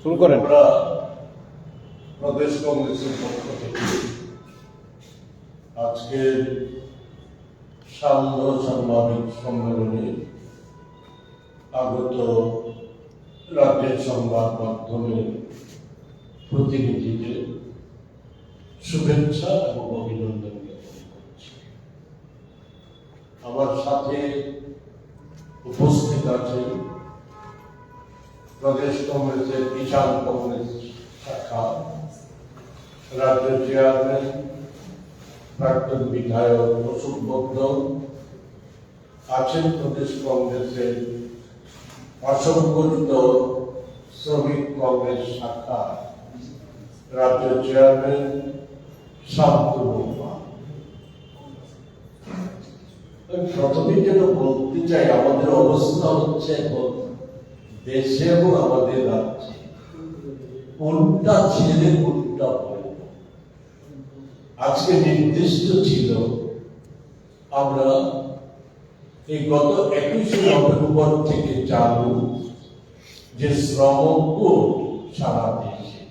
শুরু করেন। প্রদেশ কংগ্রেসের পক্ষ থেকে আজকের সান্ধ্য সাংবাদিক সম্মেলনে আগত রাজ্যের সংবাদ মাধ্যমে প্রতিনিধিদের শুভেচ্ছা এবং অভিনন্দন জ্ঞাপন আমার সাথে উপস্থিত আছেন প্রদেশ কংগ্রেসের কিষাণ কংগ্রেস শাখা রাজ্য চেয়ারম্যান প্রাক্তন বিধায়ক অশোক বদ্ধ আছেন প্রদেশ কংগ্রেসের অসংগঠিত শ্রমিক কংগ্রেস শাখা রাজ্য চেয়ারম্যান শান্তনু পাল। আমি প্রথমেই যেন বলতে চাই, আমাদের অবস্থা হচ্ছে এখন দেশে আমাদের রাজ্যে কোনটা ছেলে কোনটা আজকে নির্দিষ্ট ছিল, আমরা এই গত একুশে নভেম্বর থেকে চালু যে শ্রম সারা দেশে।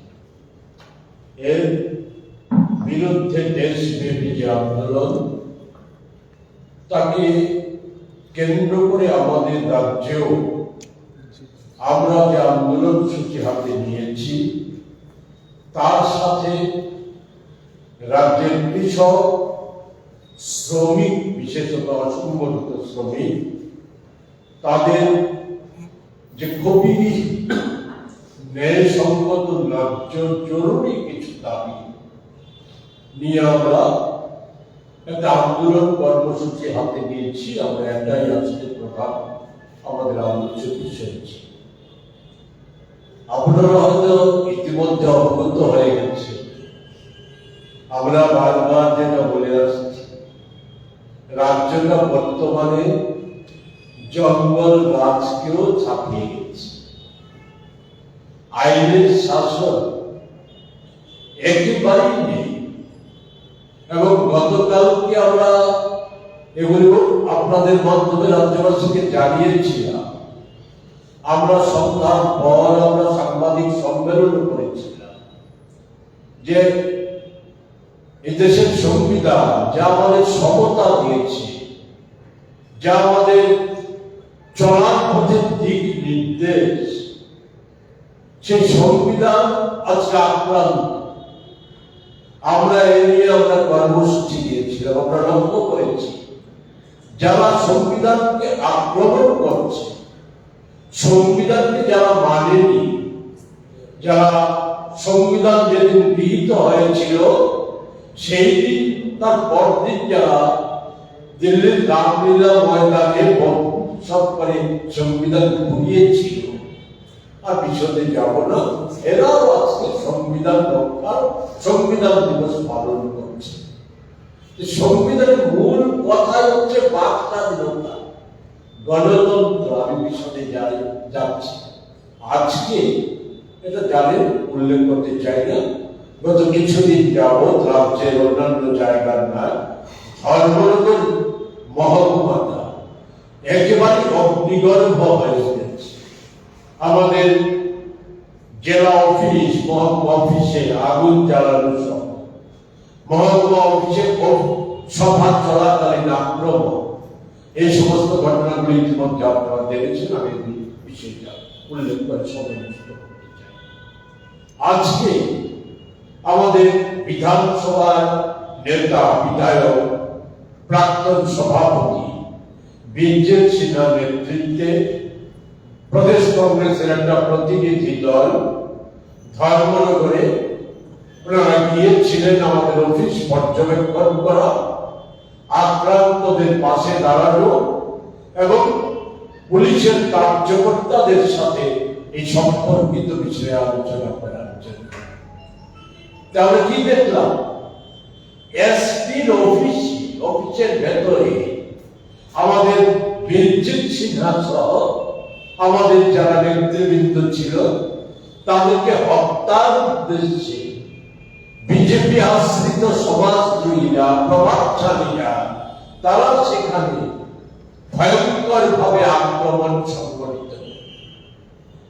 এর বিরুদ্ধে দেশব্যাপী যে আন্দোলন, তাকে কেন্দ্র করে আমাদের রাজ্যেও আমরা যে আন্দোলন সূচি হাতে নিয়েছি, তার সাথে রাজ্যের কৃষক, শ্রমিক, বিশেষত অসংগঠিত শ্রমিক, তাদের যে খুবই ন্যায়সঙ্গত ন্যায্য জরুরি কিছু দাবি নিয়ে আমরা একটা আন্দোলন কর্মসূচি হাতে নিয়েছি আমরা এটাই আজকে প্রধান, আমাদের আলোচ্য বিষয়। আপনারা হয়তো ইতিমধ্যে অবগত হয়ে গেছে আমরা বারবার যেটা বলে আসছি, রাজ্যটা বর্তমানে জঙ্গল ছাপিয়ে গেছে। আইনের শাসন একেবারেই নেই এবং গতকালকে আমরা এগুলো আপনাদের মাধ্যমে রাজ্যবাসীকে জানিয়েছিলাম। আমরা সন্ধ্যার পর আমরা সাংবাদিক সম্মেলন করেছিলাম যে এই দেশের সংবিধান যা আমাদের সমতা দিয়েছে, যা আমাদের চলার পথের দিক নির্দেশ, সেই সংবিধান আজকে আক্রান্ত আমরা এ নিয়ে আমরা কর্মসূচি দিয়েছিলাম, আমরা লক্ষ্য করেছি। যারা সংবিধানকে আক্রমণ করছে সংবিধানকে যারা মানেনি, যারা সংবিধান যেদিন গৃহীত হয়েছিল, সেই দিন তার পরদিন যারা দিল্লির রামলীলা ময়দানে সব করে সংবিধান ঘুরিয়েছিল, আর বিশদে যাব না, এরাও আজকে সংবিধান রক্ষার সংবিধান দিবস পালন করছে। সংবিধানের মূল কথা হচ্ছে বাক স্বাধীনতা। গণতন্ত্র আমি বিশদে যাই যাচ্ছি। আজকে এটা জানেন উল্লেখ করতে চাই না। গত কিছুদিন যাবৎ রাজ্যের অন্যান্য জায়গার না ধর্মনগর মহকুমাটা একেবারে অগ্নিগর্ভ হয়ে উঠেছে আমাদের জেলা অফিস, মহকুমা অফিসে আগুন জ্বালানো সহ মহকুমা অফিসে সভা চলাকালীন আক্রমণ এই সমস্ত ঘটনাগুলি ইতিমধ্যে আপনারা দেখেছেন, আমি বিষয়টা উল্লেখ করে সময় নষ্ট করতে চাই। আজকে আমাদের বিধানসভার নেতা, বিধায়ক, প্রাক্তন সভাপতি বিঞ্জের সিনহার নেতৃত্বে প্রদেশ কংগ্রেসের একটা প্রতিনিধি দল ধর্মনগরে ওনারা গিয়েছিলেন আমাদের অফিস পর্যবেক্ষণ করা। আক্রান্তদের পাশে দাঁড়ানো এবং পুলিশের কার্যকর্তাদের সাথে এই সম্পর্কিত বিষয়ে আলোচনা করার জন্য। তাহলে কি দেখলাম? এসপির অফিস, অফিসের ভেতরে আমাদের বিদ্যুৎ সিনহা সহ আমাদের যারা নেতৃবৃন্দ ছিল, তাদেরকে হত্যার উদ্দেশ্যে বিজেপি আশ্রিত সমাজদ্রোহীরা প্রভাবশালীরা তারা সেখানে ভয়ঙ্কর ভাবে আক্রমণ সংগঠিত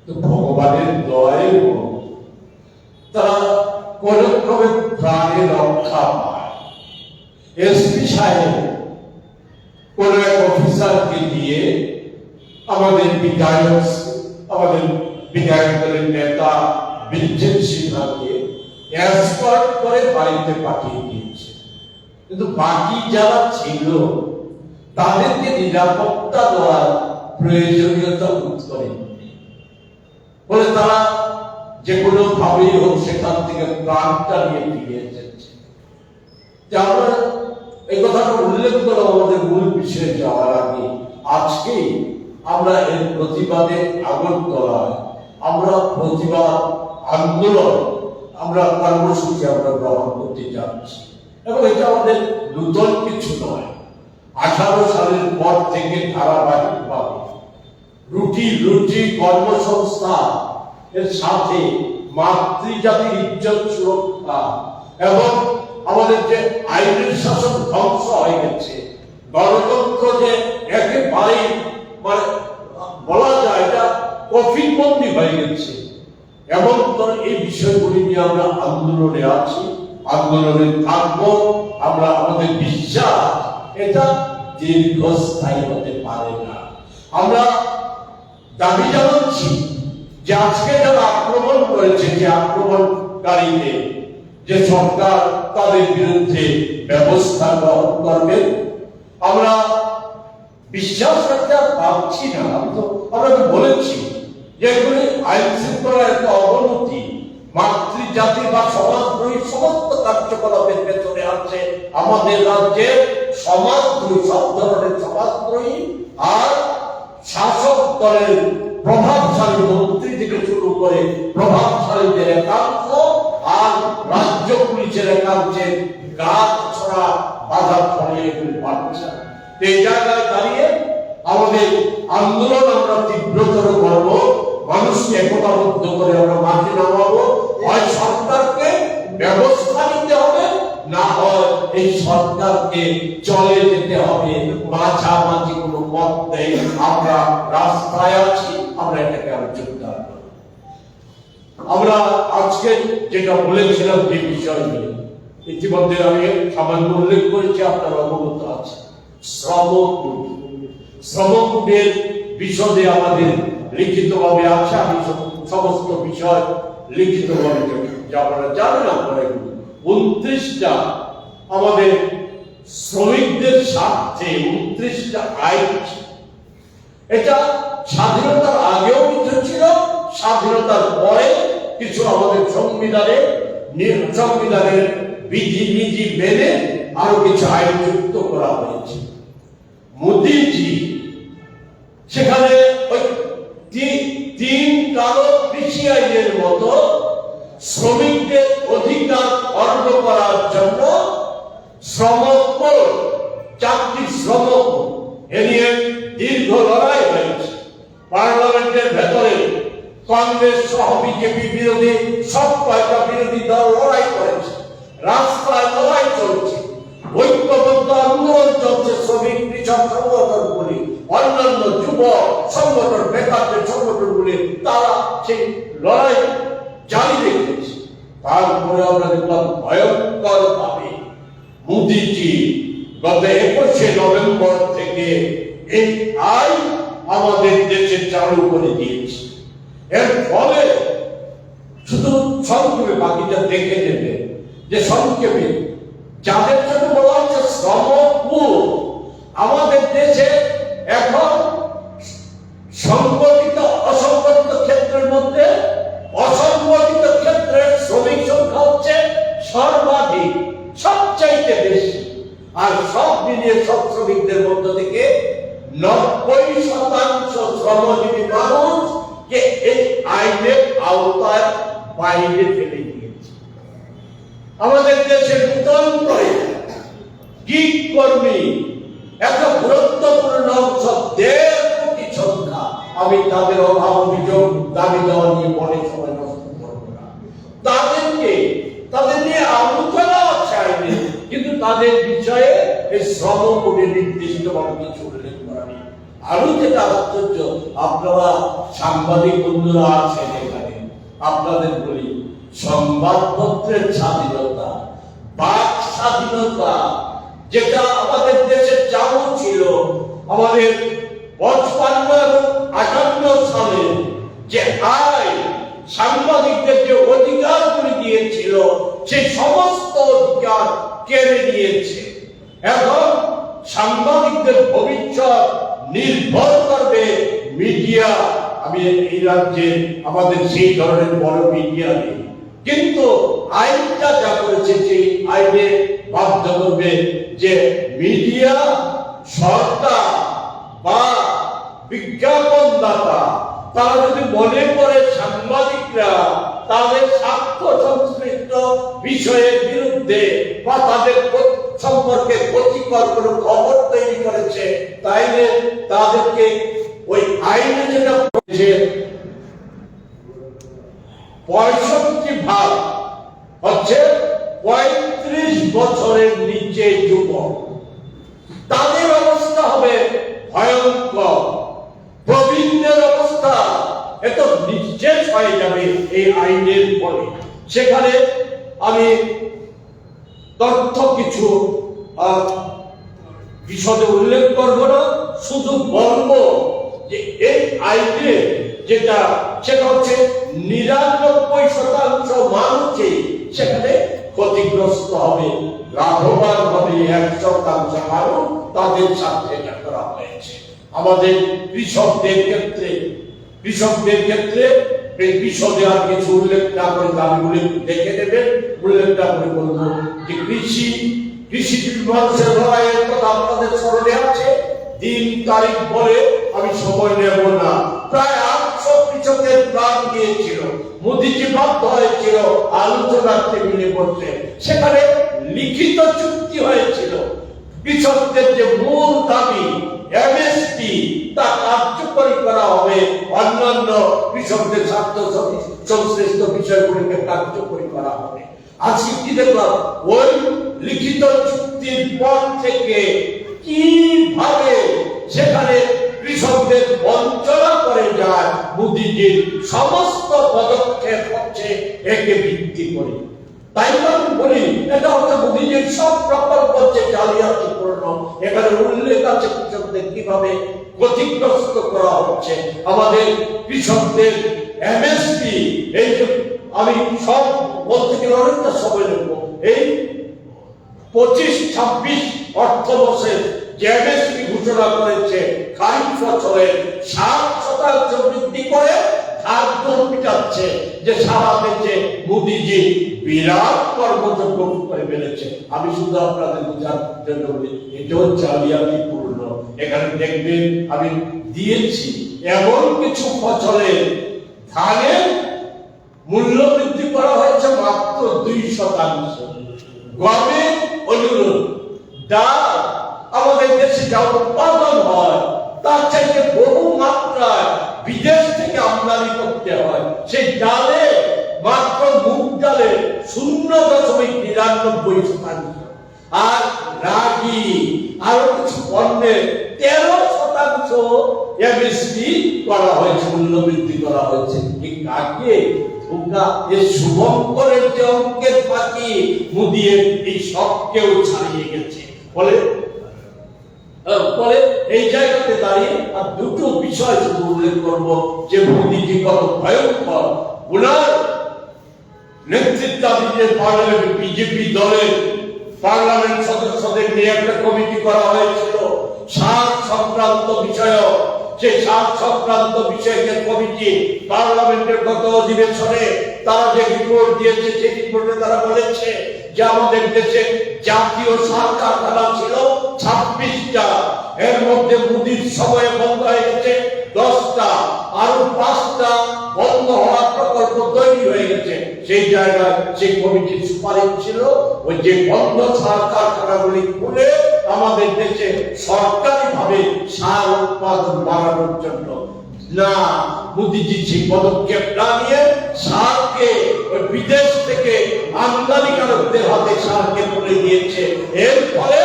তো ভগবানের হোক, তারা প্রাণে রক্ষা পায়। এসপি সাহেব কোন এক অফিসারকে দিয়ে আমাদের বিধায়ক আমাদের বিধায়ক দলের নেতা বিদ্যুৎ সিনহাকে এক্সপার্ট করে বাড়িতে পাঠিয়ে দিয়েছে। কিন্তু বাকি যারা ছিল, তাদেরকে নিরাপত্তা দেওয়ার প্রয়োজনীয়তা বোধ করেনি। ফলে তারা যে কোনো ভাবেই হোক সেখান থেকে প্রাণটা নিয়ে ফিরে এসেছে। আমরা এই কথাটা উল্লেখ করে আমাদের মূল বিষয়ে যাওয়ার আগে, আজকে আমরা এর প্রতিবাদে আগরতলায় আমরা প্রতিবাদ আন্দোলন আমরা কর্মসূচি আমরা গ্রহণ করতে যাচ্ছি। এবং এটা আমাদের নূতন কিছু নয়। আঠারো সালের পর থেকে ধারাবাহিকভাবে রুটি রুটি কর্মসংস্থান এর সাথে মাতৃজাতির ইজ্জত সুরক্ষা এবং আমাদের যে আইনের শাসন ধ্বংস হয়ে গেছে, গণতন্ত্র যে একেবারেই মানে বলা যায় এটা কফিন বন্দি হয়ে গেছে। এবং তোর এই বিষয়গুলি নিয়ে আমরা আন্দোলনে আছি, আন্দোলনে থাকব, আমরা আমাদের বিশ্বাস, এটা দীর্ঘস্থায়ী হতে পারে না। আমরা দাবি জানাচ্ছি যে আজকে যারা আক্রমণ করেছে, যে আক্রমণকারীকে, যে সরকার তাদের বিরুদ্ধে ব্যবস্থা গ্রহণ করবে, আমরা বিশ্বাস রাখতে পারছি না। আমি তো আমরা বলেছি যে এগুলি আইন শৃঙ্খলার একটা অবনতি, মাতৃজাতি বা সমাজদ্রোহী সমস্ত কার্যকলাপের ভেতরে আছে। আমাদের রাজ্যে সমাজদ্রোহী সব ধরনের সমাজদ্রোহী আর শাসক দলের প্রভাবশালী মন্ত্রী থেকে শুরু করে প্রভাবশালীদের একাংশ আর রাজ্য পুলিশের একাংশের গাছ ছড়া বাধা ছড়িয়ে বাড়ছে। এই জায়গায় দাঁড়িয়ে আমাদের আন্দোলন আমরা তীব্রতর করব, মানুষকে একতাবদ্ধ করে আমরা মাঠে নামাবো। হয় সরকারকে ব্যবস্থা নিতে হবে, না হয় এই সরকারকে চলে যেতে হবে। মাঝামাঝি কোনো পথ নেই আমরা রাস্তায় আছি, আমরা এটাকে আমি যোগদান আমরা আজকে যেটা বলেছিলাম যে বিষয় নিয়ে, ইতিমধ্যে আমি সামান্য উল্লেখ করেছি, আপনার অবগত আছে শ্রমকূট শ্রমকূটের বিশদে আমাদের লিখিতভাবে আছে, আমি সমস্ত বিষয় লিখিতভাবে আপনারা জানেন, আপনারা এগুলো। উনত্রিশটা আমাদের শ্রমিকদের স্বার্থে উনত্রিশটা আইন এটা স্বাধীনতার আগেও কিছু ছিল, স্বাধীনতার পরে কিছু আমাদের সংবিধানে সংবিধানের বিধি নীতি মেনে আরও কিছু আইন যুক্ত করা হয়েছে। মোদিজি সেখানে ওই তিন কালো কৃষি আইনের মতো শ্রমিকদের অধিকার অর্জন করার জন্য শ্রম চাকরি শ্রম এ নিয়ে দীর্ঘ লড়াই হয়েছে। পার্লামেন্টের ভেতরে কংগ্রেস সহ বিজেপি বিরোধী সব কয়েকটা বিরোধী দল লড়াই করেছে, রাস্তায় লড়াই চলছে। ঐক্যবদ্ধ আন্দোলন চলছে শ্রমিক, কৃষক সংগঠনগুলি অন্যান্য সংগঠন বেকারদের সংগঠনগুলি তারা সেই লড়াই জারি রেখেছে। তারপরে আমরা দেখলাম ভয়ঙ্কর ভাবে মোদিজি গত একুশে নভেম্বর থেকে এই আইন আমাদের দেশে চালু করে দিয়েছে। এর ফলে শুধু সংক্ষেপে বাকিটা দেখে নেবে যে সংক্ষেপে যাদের কোডে নির্দিষ্টভাবে কিছু উল্লেখ আরও যেটা আশ্চর্য, আপনারা সাংবাদিক বন্ধুরা আছেন এখানে। আপনাদের বলি, সংবাদপত্রের স্বাধীনতা, বাক স্বাধীনতা, যেটা আমাদের দেশে চালু ছিল আমাদের পঁচপান্ন এবং আটান্ন সালে, যে আইন সাংবাদিকদের যে অধিকারগুলি দিয়েছিল সেই সমস্ত অধিকার কেড়ে নিয়েছে। এখন সাংবাদিকদের ভবিষ্যৎ নির্ভর করবে মিডিয়া। আমি এই রাজ্যে আমাদের সেই ধরনের বড় মিডিয়া নেই। কিন্তু আইনটা যা করেছে সেই আইনে বাধ্য করবে যে মিডিয়া সরকার বা বিজ্ঞাপনদাতা, তারা যদি মনে করে সাংবাদিকরা তাদের স্বার্থ সংশ্লিষ্ট বিষয়ের বিরুদ্ধে বা তাদের সম্পর্কে ক্ষতিকর কোনো খবর তৈরি করেছে, তাইলে তাদেরকে ওই আইনে যেটা বলেছে, পঁয়ষট্টি ভাগ হচ্ছে পঁয়ত্রিশ বছরের নিচে যুবক। তাদের অবস্থা হবে ভয়ঙ্কর। প্রবীণদের অবস্থা এত নিশ্চেষ হয়ে যাবে এই আইনের ফলে সেখানে আমি তথ্য কিছু বিশদে উল্লেখ করব না। শুধু বলব যে এই আইনে যেটা, সেটা হচ্ছে নিরানব্বই শতাংশ মানুষই সেখানে ক্ষতিগ্রস্ত হবে। লাভবান হবে এক শতাংশ মানুষ তাদের সাথে এটা করা হয়েছে। আমাদের কৃষকদের ক্ষেত্রে কৃষকদের ক্ষেত্রে এই বিশদে আর কিছু উল্লেখ না করে আমি দেখে নেবেন উল্লেখ না করে বলব যে কৃষি কৃষি মানুষের লড়াইয়ের কথা আপনাদের স্মরণে আছে? দিন, তারিখ বলে আমি সময় নেব না। প্রায় আটশো কৃষকের প্রাণ গিয়েছিল। মোদিজি বাধ্য হয়েছিল আলোচনার টেবিলে বসতে। সেখানে লিখিত চুক্তি হয়েছিল। কৃষকদের যে মূল দাবি এমএসপি তা কার্যকরী করা হবে। অন্যান্য কৃষকদের স্বার্থ সংশ্লিষ্ট বিষয়গুলিকে কার্যকরী করা হবে। আজকে কি দেখলাম? ওই লিখিত চুক্তির পর থেকে কীভাবে সেখানে কৃষকদের বঞ্চনা করে যায়, মোদিজির সমস্ত পদক্ষেপ হচ্ছে একে ভিত্তি করে। তাই তো আমি বলি, এটা হচ্ছে মোদিজির সব প্রকল্প হচ্ছে জালিয়াতিপূর্ণ এখানে উল্লেখ আছে কৃষকদের কীভাবে ক্ষতিগ্রস্ত করা হচ্ছে। আমাদের কৃষকদের এমএসপি এই যে আমি সব বলতে অনেকটা সময় নেব এই পঁচিশ, ছাব্বিশ অর্থ বছর যে এমএসপি ঘোষণা করেছে খারিফ ফসলের সাত শতাংশ বৃদ্ধি করে খাদ্য পিটাচ্ছে যে সারা দেশে মোদিজি বিরাট কর্মযোগ্য করে ফেলেছে। আমি শুধু আপনাদের বোঝার জন্য বলি, এটাও জালিয়াতিপূর্ণ। এখানে দেখবেন আমি দিয়েছি এমন কিছু ফসলের ধানের মূল্য বৃদ্ধি করা হয়েছে মাত্র দুই শতাংশ গমের অনুরোধ, ডাল, আমাদের দেশে যা উৎপাদন হয় তার চাইতে বহু মাত্রায় বিদেশ থেকে আমদানি করতে হয়। সেই ডালে মাত্র মুগ ডালে শূন্য দশমিক নিরানব্বই শতাংশ। আর রাগি আরও কিছু পণ্যের তেরো শতাংশ এমএসপি করা হয়েছে, মূল্য বৃদ্ধি করা হয়েছে। এই কাকে? ধোকা এ শুভঙ্করের যে অঙ্কের পাখি মুদিয়ে এই সবকেও ছাড়িয়ে গেছে। বলে ফলে এই জায়গাতে দাঁড়িয়ে আর দুটো বিষয় শুধু উল্লেখ করব, যে মোদিজি কত ভয়ঙ্কর। ওনার নেতৃত্বাধীনের পার্লামেন্ট, বিজেপি দলের পার্লামেন্ট সদস্যদের নিয়ে একটা কমিটি করা হয়েছিল। সার সংক্রান্ত বিষয় সেই সার সংক্রান্ত বিষয়কে কমিটি পার্লামেন্টের গত অধিবেশনে তারা যে রিপোর্ট দিয়েছে, সেই রিপোর্টে তারা বলেছে যে আমাদের দেশে জাতীয় সার কারখানা ছিল ছাব্বিশটা এর মধ্যে মুদির সময়ে বন্ধ হয়ে গেছে দশটা আরও পাঁচটা বন্ধ হওয়ার প্রকল্প তৈরি হয়ে গেছে। সেই জায়গায় সেই কমিটির সুপারিশ ছিল, ওই যে বন্ধ সার কারখানাগুলি খুলে আমাদের দেশে সরকারি ভাবে সার উৎপাদন বাড়ানোর জন্য না, মোদিজি পদক্ষেপ না নিয়ে সারকে বিদেশ থেকে আমদানিকারকদের হাতে সারকে তুলে দিয়েছে। এর ফলে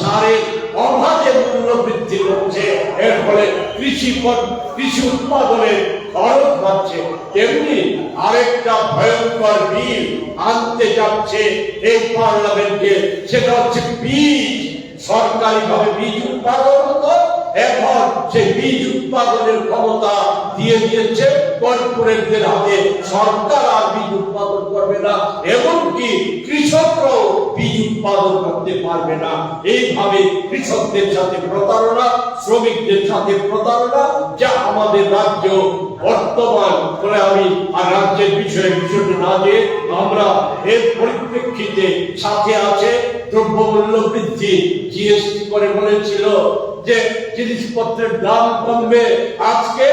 সারের অভাবে মূল্য বৃদ্ধি হচ্ছে। এর ফলে কৃষি কৃষি উৎপাদনের খরচ বাড়ছে। তেমনি আরেকটা ভয়ঙ্কর বিল আনতে যাচ্ছে এই পার্লামেন্টে। সেটা হচ্ছে বীজ। সরকারি ভাবে বীজ উৎপাদন হতো। এখন সেই বীজ উৎপাদনের ক্ষমতা দিয়ে দিয়েছে কর্পোরেটদের হাতে সরকার আর বীজ উৎপাদন করবে না, এমনকি কৃষকরাও বীজ উৎপাদন করতে পারবে না। এইভাবে কৃষকদের সাথে প্রতারণা, শ্রমিকদের সাথে প্রতারণা, যা আমাদের রাজ্য বর্তমান করে আমি আর রাজ্যের বিষয়ে না দিয়ে আমরা এর পরিপ্রেক্ষিতে সাথে আছে, দ্রব্যমূল্য বৃদ্ধি জিএসটি করে বলেছিল। যে জিনিসপত্রের দাম কমবে। আজকে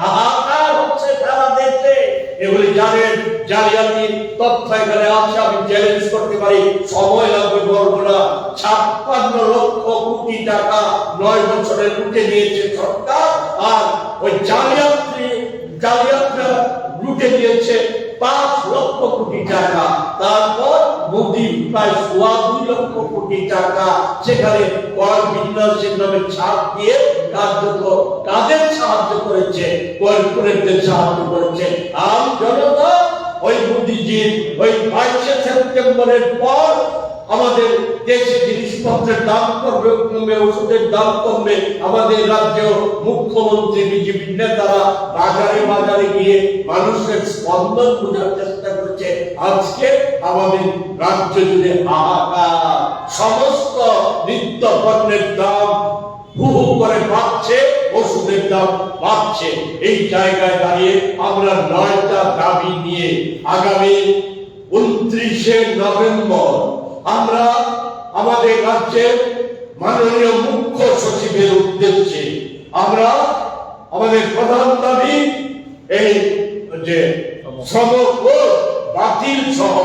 হাহাকার হচ্ছে সারা দেশে। এগুলি জানেন জালিয়াতি তথ্য এখানে আছে, আমি চ্যালেঞ্জ করতে পারি। সময় লাগবে বলব না। ছাপ্পান্ন লক্ষ কোটি টাকা নয় বছরে লুটে নিয়েছে সরকার, আর ওই জালিয়াতি, জালিয়াতরা লুটে দিয়েছে পাঁচ লক্ষ কোটি টাকা। তারপর সেপ্টেম্বরের পর আমাদের দেশে জিনিসপত্রের দাম করবে কমবে, ওষুধের দাম কমবে। আমাদের রাজ্য মুখ্যমন্ত্রী, বিজেপির নেতারা বাজারে বাজারে গিয়ে মানুষের স্পন্দন বোঝার চেষ্টা আজকে আমাদের রাজ্য জুড়ে হাহাকার সমস্ত নিত্য পণ্যের দাম হু হু করে বাড়ছে, ওষুধের দাম বাড়ছে। এই জায়গায় দাঁড়িয়ে আমরা নয়টা দাবি নিয়ে আগামী উনত্রিশে নভেম্বর আমরা আমাদের রাজ্যের মাননীয় মুখ্য সচিবের উদ্দেশ্যে আমরা আমাদের প্রধান দাবি এই যে সমগ্র বাতিল সহ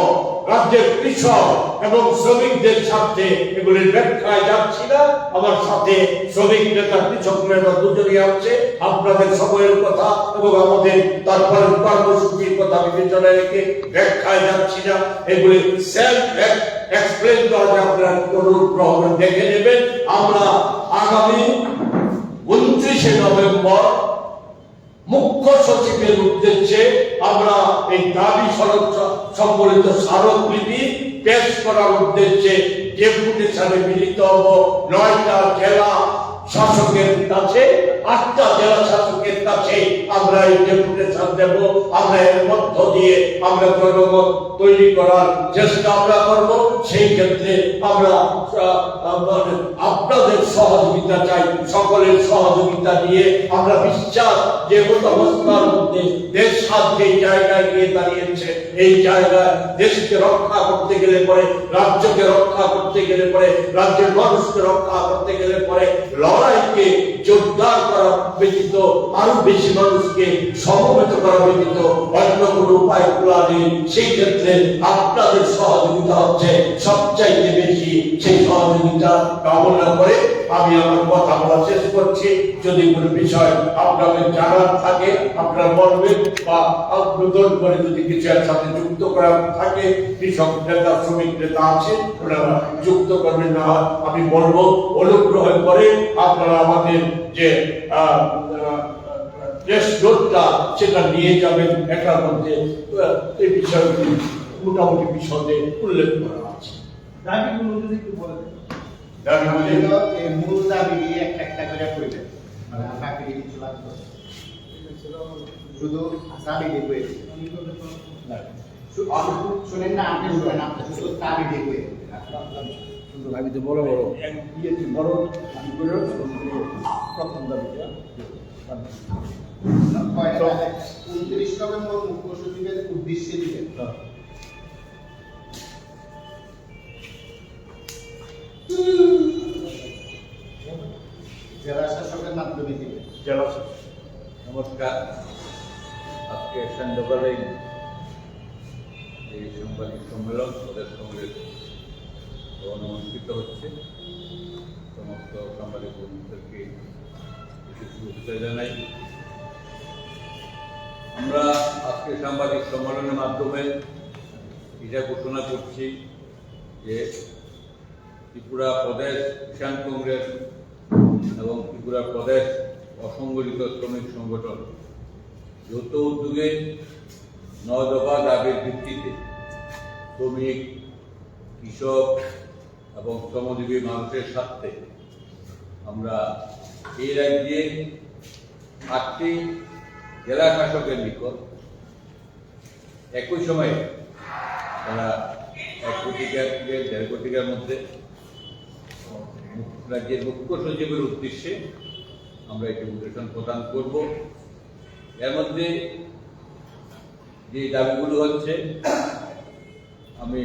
রাজ্যের কৃষক এবং শ্রমিকদের সাথে এগুলির ব্যাখ্যায় যাচ্ছি না। আমার সাথে শ্রমিক নেতা, কৃষক নেতা দুজনই আছে। আপনাদের সময়ের কথা এবং আমাদের তারপরে কর্মসূচির কথা বিবেচনা রেখে ব্যাখ্যায় যাচ্ছি না। এগুলি সেলফ এক্সপ্লেন করা আপনারা অনুগ্রহ করে দেখে নেবেন। আমরা আগামী উনত্রিশে নভেম্বর মুখ্য সচিবের উদ্দেশ্যে আমরা এই দাবি সম্বলিত স্মারকলিপি পেশ করার উদ্দেশ্যে ডেপুটেশনে মিলিত হব নয়টা জেলা শাসকের কাছে, আটটা জেলা শাসকের কাছে আমরা এই ডেপুটেশন দেব, আমরা এর মধ্য দিয়ে আমরা জনমত তৈরি করার চেষ্টা আমরা করব। সেই ক্ষেত্রে আমরা আপনাদের সহযোগিতা চাই, সকলের সহযোগিতা নিয়ে আমরা বিশ্বাস যে মত অবস্থার মধ্যে দেশ সাথে এই জায়গায় গিয়ে দাঁড়িয়েছে। এই জায়গায় দেশকে রক্ষা করতে গেলে পরে, রাজ্যকে রক্ষা করতে গেলে পরে, রাজ্যের মানুষকে রক্ষা করতে গেলে পরে লড়াইকে জোরদার করা ব্যতীত, আরও বেশি মানুষকে সমবেত করা ব্যতীত অন্য কোনো উপায় খোলা নেই। সেই ক্ষেত্রে আপনাদের সহযোগিতা হচ্ছে সবচাইতে বেশি সেই সহযোগিতা কামনা করে আমি আমার কথা বলা শেষ করছি। যদি কোনো বিষয় আপনাদের জানার থাকে, আপনারা বলবেন বা নতুন করে যদি কিছু এর সাথে যুক্ত করা থাকে, কৃষক নেতা, শ্রমিক নেতা আছে, ওনারা যুক্ত করবেন না। আমি বলব, অনুগ্রহ করে আপনারা আমাদের যে আহ, দেশ সেটা নিয়ে যাবেন। এটার মধ্যে এই বিষয়গুলি মোটামুটি বিষয়ে উল্লেখ করা আছে। দাবিগুলো যদি একটু মূল দাবি দিয়ে একটা একটা করে কইবেন। মানে বাকি কিছু লাগবে না। শুধু দাবি শু- শুনেন না আপনি শুনেন আপনি শুধু দাবি দিয়ে দাবিতে বড় বড়। প্রথম দাবিটা উনত্রিশ নভেম্বর মুখ্য সচিবের উদ্দেশ্যে দিবেন জেলা শাসকের মাধ্যমে দিবেন জেলা শাসক। নমস্কার আজকে সন্ধ্যাবেলা এই সাংবাদিক সম্মেলন প্রদেশ কংগ্রেস অনুষ্ঠিত হচ্ছে সমস্ত সাংবাদিক বন্ধুদেরকে জানাই আমরা আজকে সাংবাদিক সম্মেলনের মাধ্যমে এটা ঘোষণা করছি যে ত্রিপুরা প্রদেশ কিষাণ কংগ্রেস এবং ত্রিপুরা প্রদেশ অসংগঠিত শ্রমিক সংগঠন যৌথ উদ্যোগে নয় দফা দাবির ভিত্তিতে শ্রমিক, কৃষক এবং শ্রমজীবী মানুষের স্বার্থে আমরা এই রাজ্যে আটটি জেলা শাসকের নিকট একই সময়ে তারা এক কোটিকার থেকে দেড় কোটিকার মধ্যে রাজ্যের মুখ্য সচিবের উদ্দেশ্যে আমরা একটি ডেপুটেশন প্রদান করব। এর মধ্যে যে দাবিগুলো হচ্ছে, আমি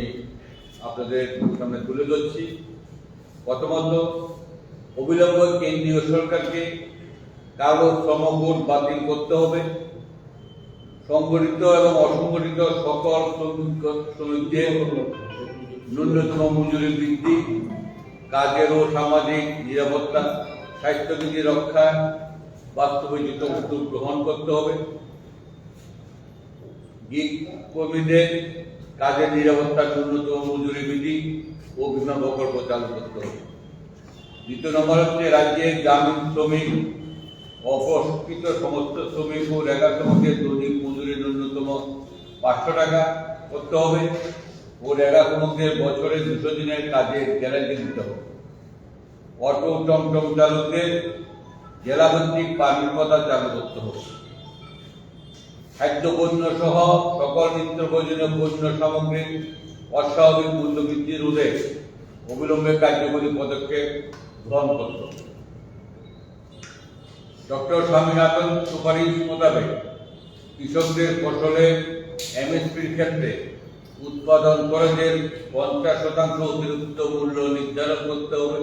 আপনাদের সামনে তুলে ধরছি। প্রথমত, অবিলম্বে কেন্দ্রীয় সরকারকে কারও শ্রমবোর্ড বাতিল করতে হবে। সংগঠিত এবং অসংগঠিত সকল শ্রমিকদের ন্যূনতম মজুরি বৃদ্ধি কাজের ও সামাজিক নিরাপত্তা, স্বাস্থ্যবিধি রক্ষা বাস্তবিত উদ্যোগ গ্রহণ করতে হবে। গিগ কর্মীদের কাজের নিরাপত্তা ন্যূনতম মজুরি বিধি ও বিমা প্রকল্প চালু করতে হবে। দ্বিতীয় নম্বর হচ্ছে রাজ্যের গ্রামীণ শ্রমিক অপ্রশিক্ষিত সমস্ত শ্রমিক ও রেখা শ্রমিকের দৈনিক মজুরি ন্যূনতম পাঁচশো টাকা করতে হবে ও রেখা শ্রমিকদের বছরে দুশো দিনের কাজে গ্যারান্টি দিতে হবে। অটো টমটম চালকদের জেলাভিত্তিক কথা চালু করতে হবে। খাদ্য পণ্য সহ সকল নিত্য প্রয়োজনীয় পণ্য সামগ্রীর অস্বাভাবিক মূল্য বৃদ্ধি রোধে অবিলম্বে কার্যকরী পদক্ষেপ গ্রহণ করতে হবে। ডক্টর স্বামীনাথন সুপারিশ মোতাবেক কৃষকদের ফসলের এমএসপির ক্ষেত্রে উৎপাদন খরচের পঞ্চাশ শতাংশ অতিরিক্ত মূল্য নির্ধারণ করতে হবে।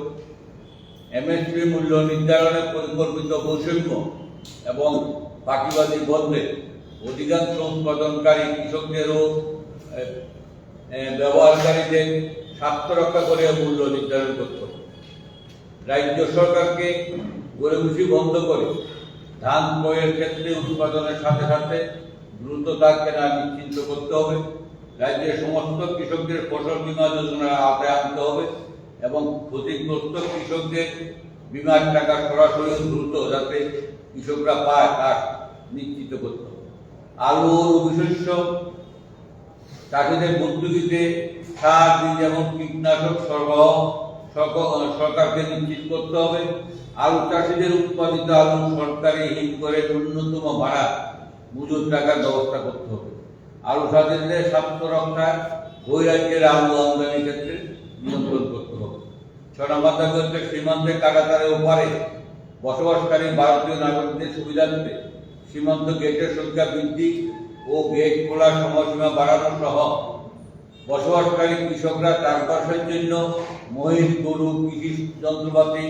এমএসপি মূল্য নির্ধারণে পরিকল্পিত বৈষম্য এবং বাকিবাদী বন্ধে অধিকাংশ উৎপাদনকারী কৃষকদেরও ব্যবহারকারীদের স্বার্থ রক্ষা করে মূল্য নির্ধারণ করতে হবে। রাজ্য সরকারকে গরিবুষি বন্ধ করে। ধান ক্রয়ের ক্ষেত্রে উৎপাদনের সাথে সাথে দ্রুত তা কেনা নিশ্চিন্ত করতে হবে। রাজ্যের সমস্ত কৃষকদের ফসল বীমা যোজনার আওতায় আনতে হবে এবং ক্ষতিগ্রস্ত কৃষকদের বীমার টাকা সরাসরি দ্রুত যাতে কৃষকরা পায় তা নিশ্চিত করতে হবে। আলু ও রবিশস্য চাষিদের ভর্তুকিতে সার, বীজ এবং কীটনাশক সরবরাহ সরকারকে নিশ্চিত করতে হবে। আলু চাষিদের উৎপাদিত আলু সরকারি হিম করে ন্যূনতম ভাড়া মজুর টাকার ব্যবস্থা করতে হবে। আলু চাষিদের স্বার্থ রক্ষা বহিরাজ্যের আলু আমদানির ক্ষেত্রে নিয়ন্ত্রণ করতে হবে। ছ নম্বর দাবি হচ্ছে সীমান্তে কাটাতারের ওপারে বসবাসকারী ভারতীয় নাগরিকদের সুবিধা সুবিধার্থে সীমান্ত গেটের সংখ্যা বৃদ্ধি ও গেট খোলার সময়সীমা বাড়ানো সহ বসবাসকারী কৃষকরা চাষবাসের জন্য মহিষ, গরু, কৃষি যন্ত্রপাতি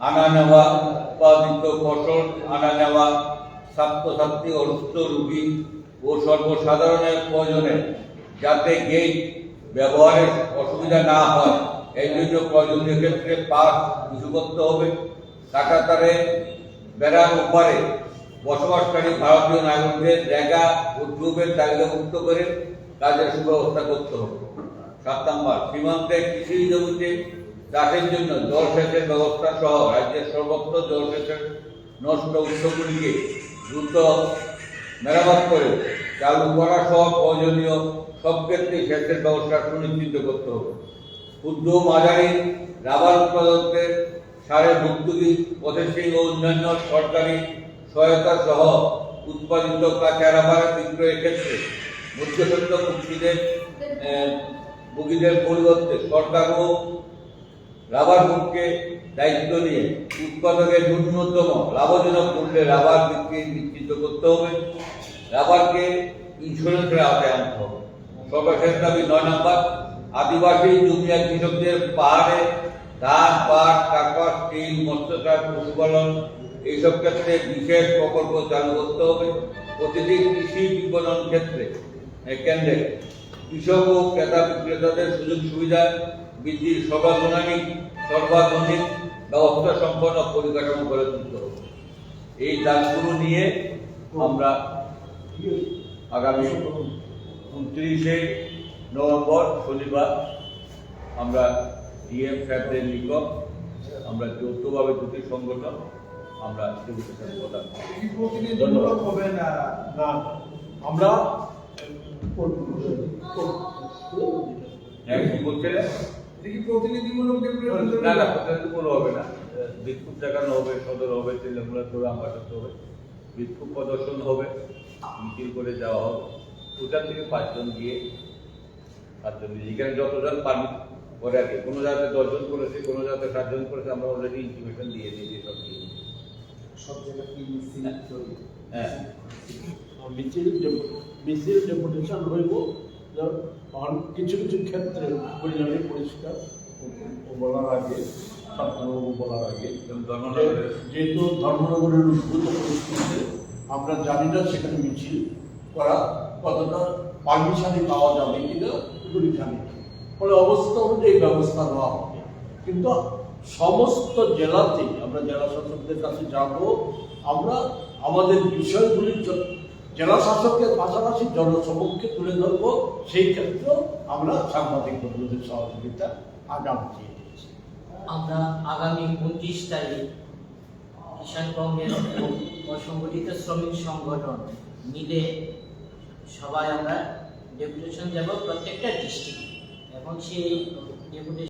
আনা নেওয়া উৎপাদিত ফসল আনা নেওয়া ছাত্রছাত্রী অসুস্থ রোগী ও সর্বসাধারণের প্রয়োজনে যাতে গেট ব্যবহারের অসুবিধা না হয়। এই জন্য প্রয়োজনীয় ক্ষেত্রে পাস কিছু করতে হবে। কাটাতারে বেড়ার ওপারে বসবাসকারী ভারতীয় নাগরিকদের জায়গা ট্যুবের তালিকাভুক্ত করে কাজের সুব্যবস্থা করতে হবে। সাত নম্বর, সীমান্তে কৃষি জমিতে চাষের জন্য জলসেচের ব্যবস্থা সহ রাজ্যের সর্বত্র জলসেচের নষ্ট উৎসগুলিকে দ্রুত মেরামত করে চালু করা সহ প্রয়োজনীয় সব ক্ষেত্রে সেচের ব্যবস্থা সুনিশ্চিত করতে হবে। ক্ষুদ্র মাঝারি রাবার উৎপাদকদের সারে ভর্তুকি প্রসেসিং ও অন্যান্য সরকারি সহায়তা সহ উৎপাদিত কাঁচা রাবার বিক্রয়ের ক্ষেত্রে মধ্যসত্ত্ব মুক্তিদের মুগীদের পরিবর্তে সরকার ও রাবার বোর্ডকে দায়িত্ব নিয়ে উৎপাদকের ন্যূনতম লাভজনক মূল্যে রাবার বিক্রি নিশ্চিত করতে হবে। রাবারকে ইন্স্যুরেন্সের আওতায় আনতে হবে। সর্বশেষ দাবি নয় নম্বর, আদিবাসী জমিয়া কৃষকদের পাহাড়ে ধান, পাট, কাকড় মৎস্য চাষ পশুপালন এইসব ক্ষেত্রে বিশেষ প্রকল্প চালু করতে হবে। প্রতিটি কৃষি বিপণন ক্ষেত্রে কেন্দ্রে কৃষক ও ক্রেতা বিক্রেতাদের সুযোগ সুবিধা বৃদ্ধির সর্বাধুনিক সর্বাধুনিক ব্যবস্থা সম্পন্ন পরিকাঠামো গড়ে তুলতে হবে। এই দাবগুলো নিয়ে আমরা আগামী উনত্রিশে নভেম্বর শনিবার আমরা ডিএম সাহেবদের নিকট আমরা যৌথভাবে দুটি সংগঠন আমরা না আমরা হ্যাঁ কি বলছিলেন? এটা কি প্রতিনিধিমূলক ডেপুটেশন না না প্রতিনিধি কোনো হবে না। বিক্ষোভ দেখানো হবে সদর হবে তৃণমূলের হবে আমবাসন হবে। বিক্ষোভ প্রদর্শন হবে মিছিল করে যাওয়া হবে। ওখান থেকে পাঁচজন গিয়ে পাঁচজন গিয়ে এখানে যতজন পানি করে আর কি। কোনো জায়গায় দশজন করেছে কোনো জায়গায় সাতজন করেছে আমরা অলরেডি ইনফরমেশন দিয়ে দিয়েছি সব দিয়ে। সব জায়গায় কি মিছিল চলবে হ্যাঁ। মিছিল মিছিল ডেপুটেশন হইব কিছু কিছু ক্ষেত্রে পরিণামে পরিষ্কার বলার আগে ছাত্রবাবু বলার আগে যেহেতু ধর্মনগরের উদ্ভূত পরিস্থিতিতে আমরা জানি না সেখানে মিছিল করা কতটা পারমিশনে পাওয়া যাবে কিনা এগুলি জানি না। ফলে অবস্থা অনুযায়ী ব্যবস্থা নেওয়া হবে কিন্তু সমস্ত জেলাতেই আমরা জেলা শাসকদের কাছে যাব আমরা আমাদের বিষয়গুলির জ- জেলা শাসকের পাশাপাশি জনসমক্ষে তুলে ধরবো। সেই ক্ষেত্রেও আমরা সাংবাদিক বন্ধুদের সহযোগিতা আগাম চেয়ে আমরা আগামী উনত্রিশ তারিখ কিষাণ অসংগঠিত শ্রমিক সংগঠন মিলে সবাই আমরা ডেপুটেশন যাব প্রত্যেকটা ডিস্ট্রিক্ট এবং সেই ডেপুটেশন